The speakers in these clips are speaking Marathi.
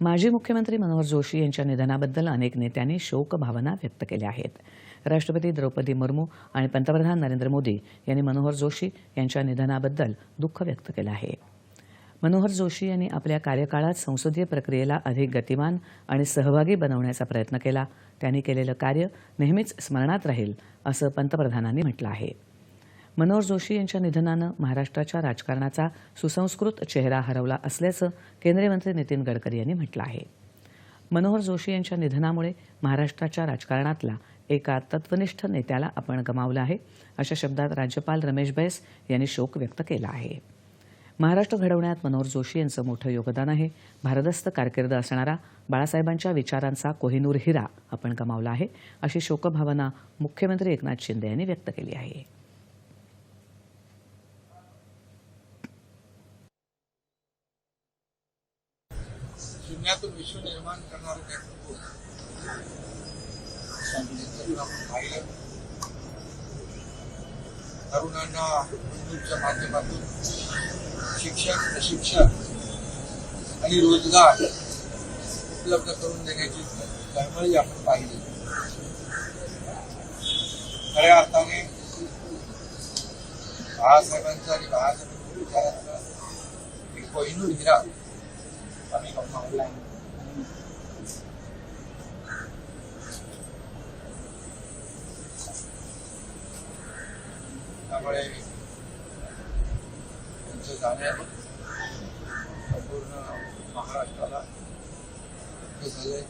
माजी मुख्यमंत्री मनोहर जोशी यांच्या निधनाबद्दल अनेक नेत्यांनी शोकभावना व्यक्त केल्या आहेत. राष्ट्रपती द्रौपदी मुर्मू आणि पंतप्रधान नरेंद्र मोदी यांनी मनोहर जोशी यांच्या निधनाबद्दल दुःख व्यक्त केलं आहे. मनोहर जोशी यांनी आपल्या कार्यकाळात संसदीय प्रक्रियेला अधिक गतिमान आणि सहभागी बनवण्याचा प्रयत्न केला. त्यांनी केलेलं कार्य नेहमीच स्मरणात राहील असं पंतप्रधानांनी म्हटलं आहे. मनोहर जोशी यांच्या निधनानं महाराष्ट्राच्या राजकारणाचा सुसंस्कृत चेहरा हरवला असल्याचं केंद्रीय मंत्री नितीन गडकरी यांनी म्हटलं आहे. मनोहर जोशी यांच्या निधनामुळे महाराष्ट्राच्या राजकारणातला एका तत्वनिष्ठ नेत्याला आपण गमावलं आहे अशा शब्दात राज्यपाल रमेश बैस यांनी शोक व्यक्त केला आहे. महाराष्ट्र घडवण्यात मनोहर जोशी यांचं मोठं योगदान आहे. भारदस्त कारकीर्द असणारा बाळासाहेबांच्या विचारांचा कोहिनूर हिरा आपण गमावला आहे अशी शोकभावना मुख्यमंत्री एकनाथ शिंदे यांनी व्यक्त केली आहे. शून्यातून विश्व निर्माण करणारे नेतृत्व स्वामीजींचं आपण पाहिलं. तरुणांना बंधूंच्या माध्यमातून शिक्षण प्रशिक्षण आणि रोजगार उपलब्ध करून देण्याची तळमळी आपण पाहिली. खऱ्या अर्थाने बाळासाहेबांचा आणि बाळासाहेबांच्या विचारांचा एक कोहिनूर हिरा आम्ही गमावला आहे त्यामुळे त्यांचं जाण्याने संपूर्ण महाराष्ट्राला दुःख झालंय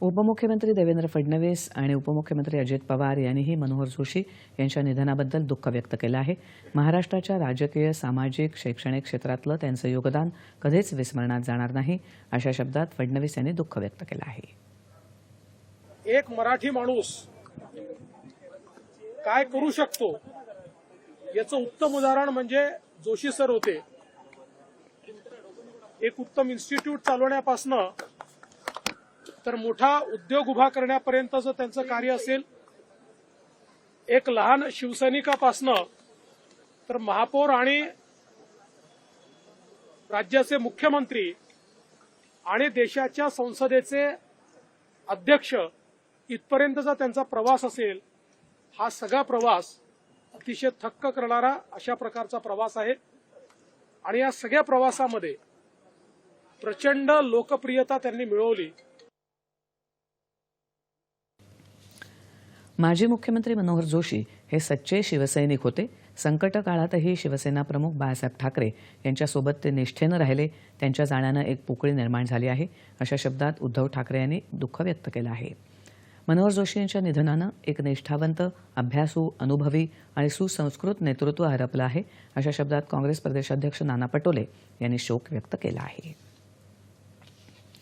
उपमुख्यमंत्री देवेंद्र फडणवीस आणि उपमुख्यमंत्री अजित पवार यांनीही मनोहर जोशी यांच्या निधनाबद्दल दुःख व्यक्त केलं आहे. महाराष्ट्राच्या राजकीय सामाजिक शैक्षणिक क्षेत्रातलं त्यांचं योगदान कधीच विस्मरणात जाणार नाही अशा शब्दात फडणवीस यांनी दुःख व्यक्त केलं आहे. एक मराठी माणूस काय करू शकतो? याचं उत्तम उदाहरण म्हणजे जोशी सर होते. एक उत्तम इन्स्टिट्यूट चालवण्यापासनं तर मोठा उद्योग उभा करण्यापर्यंतचं त्यांचं कार्य असेल. एक लहान शिवसैनिकापासनं तर महापौर आणि राज्याचे मुख्यमंत्री आणि देशाच्या संसदेचे अध्यक्ष इथपर्यंतचा त्यांचा प्रवास असेल हा सगळा प्रवास अतिशय थक्क करणारा अशा प्रकारचा प्रवास आहे. आणि या सगळ्या प्रवासामध्ये प्रचंड लोकप्रियता त्यांनी मिळवली. माजी मुख्यमंत्री मनोहर जोशी हे सच्चे शिवसैनिक होते. संकट काळातही शिवसेना प्रमुख बाळासाहेब ठाकरे यांच्यासोबत ते निष्ठेनं राहिले. त्यांच्या जाण्यानं एक पोकळी निर्माण झाली आहे अशा शब्दात उद्धव ठाकरे यांनी दुःख व्यक्त केलं आहे. मनोहर जोशी यांच्या निधनानं एक निष्ठावंत अभ्यासू अनुभवी आणि सुसंस्कृत नेतृत्व हरपलं आहे अशा शब्दात काँग्रेस प्रदेशाध्यक्ष नाना पटोले यांनी शोक व्यक्त केला आहे.